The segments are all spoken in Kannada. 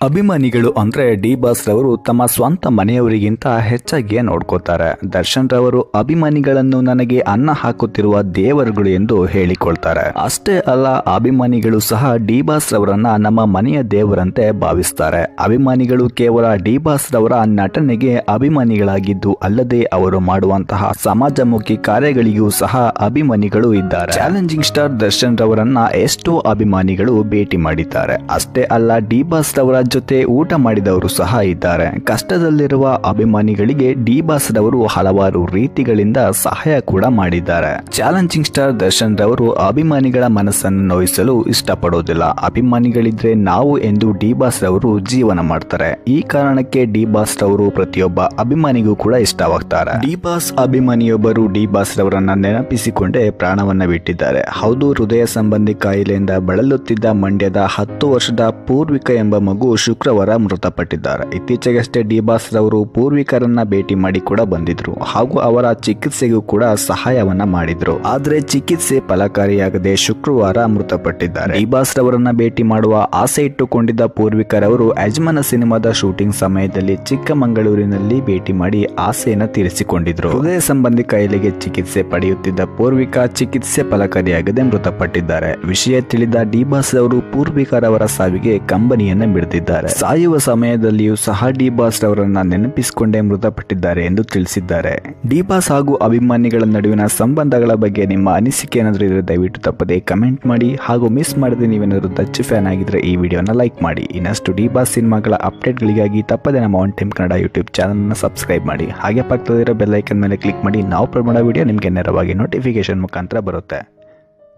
ಅಭಿಮಾನಿಗಳು ಅಂದ್ರೆ ಡಿ ಬಾಸ್ ರವರು ತಮ್ಮ ಸ್ವಂತ ಮನೆಯವರಿಗಿಂತ ಹೆಚ್ಚಾಗಿಯೇ ನೋಡ್ಕೋತಾರೆ ದರ್ಶನ್ ರವರು ಅಭಿಮಾನಿಗಳನ್ನು ನನಗೆ ಅನ್ನ ಹಾಕುತ್ತಿರುವ ದೇವರುಗಳು ಎಂದು ಹೇಳಿಕೊಳ್ತಾರೆ. ಅಷ್ಟೇ ಅಲ್ಲ, ಅಭಿಮಾನಿಗಳು ಸಹ ಡಿ ಬಾಸ್ ರವರನ್ನ ನಮ್ಮ ಮನೆಯ ದೇವರಂತೆ ಭಾವಿಸ್ತಾರೆ. ಅಭಿಮಾನಿಗಳು ಕೇವಲ ಡಿ ಬಾಸ್ ರವರ ನಟನೆಗೆ ಅಭಿಮಾನಿಗಳಾಗಿದ್ದು ಅಲ್ಲದೆ ಅವರು ಮಾಡುವಂತಹ ಸಮಾಜಮುಖಿ ಕಾರ್ಯಗಳಿಗೂ ಸಹ ಅಭಿಮಾನಿಗಳು ಇದ್ದಾರೆ. ಚಾಲೆಂಜಿಂಗ್ ಸ್ಟಾರ್ ದರ್ಶನ್ ರವರನ್ನ ಎಷ್ಟೋ ಅಭಿಮಾನಿಗಳು ಭೇಟಿ ಮಾಡಿದ್ದಾರೆ. ಅಷ್ಟೇ ಅಲ್ಲ, ಡಿ ಬಾಸ್ ರವರ ಜೊತೆ ಊಟ ಮಾಡಿದವರು ಸಹ ಇದ್ದಾರೆ. ಕಷ್ಟದಲ್ಲಿರುವ ಅಭಿಮಾನಿಗಳಿಗೆ ಡಿ ಬಾಸ್ ರವರು ಹಲವಾರು ರೀತಿಗಳಿಂದ ಸಹಾಯ ಕೂಡ ಮಾಡಿದ್ದಾರೆ. ಚಾಲೆಂಜಿಂಗ್ ಸ್ಟಾರ್ ದರ್ಶನ್ ರವರು ಅಭಿಮಾನಿಗಳ ಮನಸ್ಸನ್ನು ನೋಯಿಸಲು ಇಷ್ಟಪಡೋದಿಲ್ಲ. ಅಭಿಮಾನಿಗಳಿದ್ರೆ ನಾವು ಎಂದು ಡಿ ಬಾಸ್ ರವರು ಜೀವನ ಮಾಡ್ತಾರೆ. ಈ ಕಾರಣಕ್ಕೆ ಡಿ ಬಾಸ್ ರವರು ಪ್ರತಿಯೊಬ್ಬ ಅಭಿಮಾನಿಗೂ ಕೂಡ ಇಷ್ಟವಾಗ್ತಾರೆ. ಡಿ ಬಾಸ್ ಅಭಿಮಾನಿಯೊಬ್ಬರು ಡಿ ಬಾಸ್ ರವರನ್ನ ನೆನಪಿಸಿಕೊಂಡೇ ಪ್ರಾಣವನ್ನ ಬಿಟ್ಟಿದ್ದಾರೆ. ಹೌದು, ಹೃದಯ ಸಂಬಂಧಿ ಕಾಯಿಲೆಯಿಂದ ಬಳಲುತ್ತಿದ್ದ ಮಂಡ್ಯದ ಹತ್ತು ವರ್ಷದ ಪೂರ್ವಿಕ ಎಂಬ ಮಗು ಶುಕ್ರವಾರ ಮೃತಪಟ್ಟಿದ್ದಾರೆ. ಇತ್ತೀಚೆಗಷ್ಟೇ ಡಿ ಬಾಸ್ ರವರು ಪೂರ್ವಿಕರನ್ನ ಭೇಟಿ ಮಾಡಿ ಕೂಡ ಬಂದಿದ್ರು. ಹಾಗೂ ಅವರ ಚಿಕಿತ್ಸೆಗೂ ಕೂಡ ಸಹಾಯವನ್ನ ಮಾಡಿದ್ರು. ಆದ್ರೆ ಚಿಕಿತ್ಸೆ ಫಲಕಾರಿಯಾಗದೆ ಶುಕ್ರವಾರ ಮೃತಪಟ್ಟಿದ್ದಾರೆ. ಡಿ ಬಾಸ್ ರವರನ್ನ ಭೇಟಿ ಮಾಡುವ ಆಸೆ ಇಟ್ಟುಕೊಂಡಿದ್ದ ಪೂರ್ವಿಕರವರು ಯಜಮಾನ ಸಿನಿಮಾದ ಶೂಟಿಂಗ್ ಸಮಯದಲ್ಲಿ ಚಿಕ್ಕಮಗಳೂರಿನಲ್ಲಿ ಭೇಟಿ ಮಾಡಿ ಆಸೆಯನ್ನ ತೀರಿಸಿಕೊಂಡಿದ್ರು. ಹೃದಯ ಸಂಬಂಧಿ ಕಾಯಿಲೆಗೆ ಚಿಕಿತ್ಸೆ ಪಡೆಯುತ್ತಿದ್ದ ಪೂರ್ವಿಕ ಚಿಕಿತ್ಸೆ ಫಲಕಾರಿಯಾಗದೆ ಮೃತಪಟ್ಟಿದ್ದಾರೆ. ವಿಷಯ ತಿಳಿದ ಡಿ ಬಾಸ್ ಅವರು ಪೂರ್ವಿಕರವರ ಸಾವಿಗೆ ಕಂಬನಿಯನ್ನ ಬಿಡುತ್ತಿದ್ದಾರೆ ಸಾಯುವ ಸಮಯದಲ್ಲಿಯೂ ಸಹ ಡಿ ಬಾಸ್ ಅವರನ್ನ ನೆನಪಿಸಿಕೊಂಡೇ ಮೃತಪಟ್ಟಿದ್ದಾರೆ ಎಂದು ತಿಳಿಸಿದ್ದಾರೆ. ಡಿ ಬಾಸ್ ಹಾಗೂ ಅಭಿಮಾನಿಗಳ ನಡುವಿನ ಸಂಬಂಧಗಳ ಬಗ್ಗೆ ನಿಮ್ಮ ಅನಿಸಿಕೆ ಏನಾದರೂ ಇದ್ರೆ ದಯವಿಟ್ಟು ತಪ್ಪದೆ ಕಮೆಂಟ್ ಮಾಡಿ ಹಾಗೂ ಮಿಸ್ ಮಾಡದೆ ನೀವೇನಾದರೂ ದಚ್ಚು ಫ್ಯಾನ್ ಆಗಿದ್ರೆ ಈ ವಿಡಿಯೋನ ಲೈಕ್ ಮಾಡಿ. ಇನ್ನಷ್ಟು ಡಿ ಬಾಸ್ ಸಿನಿಮಾಗಳ ಅಪ್ಡೇಟ್ಗಳಿಗಾಗಿ ತಪ್ಪದೆ ನಮ್ಮ ಒನ್ ಟೈಮ್ ಕನ್ನಡ ಯೂಟ್ಯೂಬ್ ಚಾನಲ್ನ ಸಬ್ಸ್ಕ್ರೈಬ್ ಮಾಡಿ. ಹಾಗೆ ಪಕ್ಕದಲ್ಲಿರೋ ಬೆಲ್ಲೈಕನ್ ಮೇಲೆ ಕ್ಲಿಕ್ ಮಾಡಿ. ನಾವು ಅಪ್ಲೋಡ್ ಮಾಡೋ ವಿಡಿಯೋ ನಿಮಗೆ ನೇರವಾಗಿ ನೋಟಿಫಿಕೇಶನ್ ಮುಖಾಂತರ ಬರುತ್ತೆ.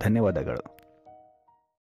ಧನ್ಯವಾದಗಳು.